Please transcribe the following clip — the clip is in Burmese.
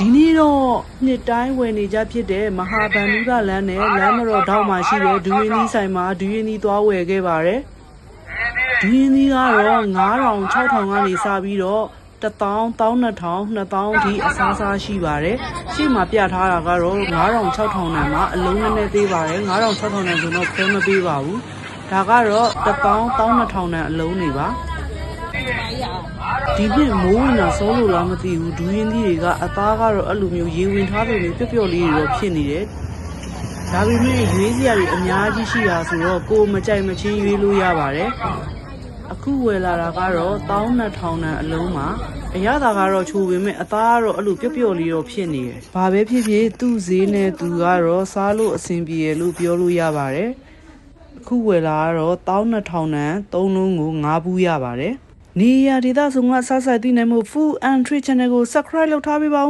ဒီနေ့တော့နှစ်တိုင်းဝယ်နေကြဖြစ်တဲ့မဟာဗန္ဓုကလမ်းနဲ့လမ်းမတော်တောက်မှာရှိတဲ့ဒူရင်သီးဆိုင်မှာဒူရင်သီးသွားဝယ်ခဲ့ပါတယ်ဒူရင်သီးကတော့9000 6000ကနေစပြီးတော့1000 12000 2000အထိအစားအစားရှိပါတယ်ရှေ့မှာပြထားတာကတော့9000 6000တန်မှာအလုံးနည်းနည်းသေးပါတယ်9000 6000တန်ဆိုတော့ခွဲမပေးပါဘူးဒါကတော့1000 12000တန်အလုံးနေပါ ဒီနှစ်မိုးဝင်တာစောလို့လားမသိဘူးဒူးရင်းသီးတွေကအသားကတော့အဲ့လိုမျိုးရေဝင်ထားတယ်လို့ပျော့ပျော့လေးတွေတော့ဖြစ်နေတယ်ဒါပေမဲ့ရွေးစရာတွေအများကြီးရှိတာဆိုတော့ကိုယ်မကြိုက်မချင်းရွေးလို့ရပါတယ်အခုဝယ်လာတာကတော့12000တန်အလုံးပါအရသာကတော့ချိုပေမဲ့အသားကတော့အဲ့လိုပျော့ပျော့လေးတော့ဖြစ်နေတယ်ဘာပဲဖြစ်ဖြစ်သူ့ဈေးနဲ့သူကတော့စားလို့အဆင်ပြေရလို့ပြောလို့ရပါတယ်အခုဝယ်လာကတော့12000တန်3လုံးကို9ဘူးရပါတယ် နေရဒေသဆုံးကစားဆိုင်သိနိုင်မှု Food and Trade Channel ကို Subscribe လုပ်ထားပေးပါဦး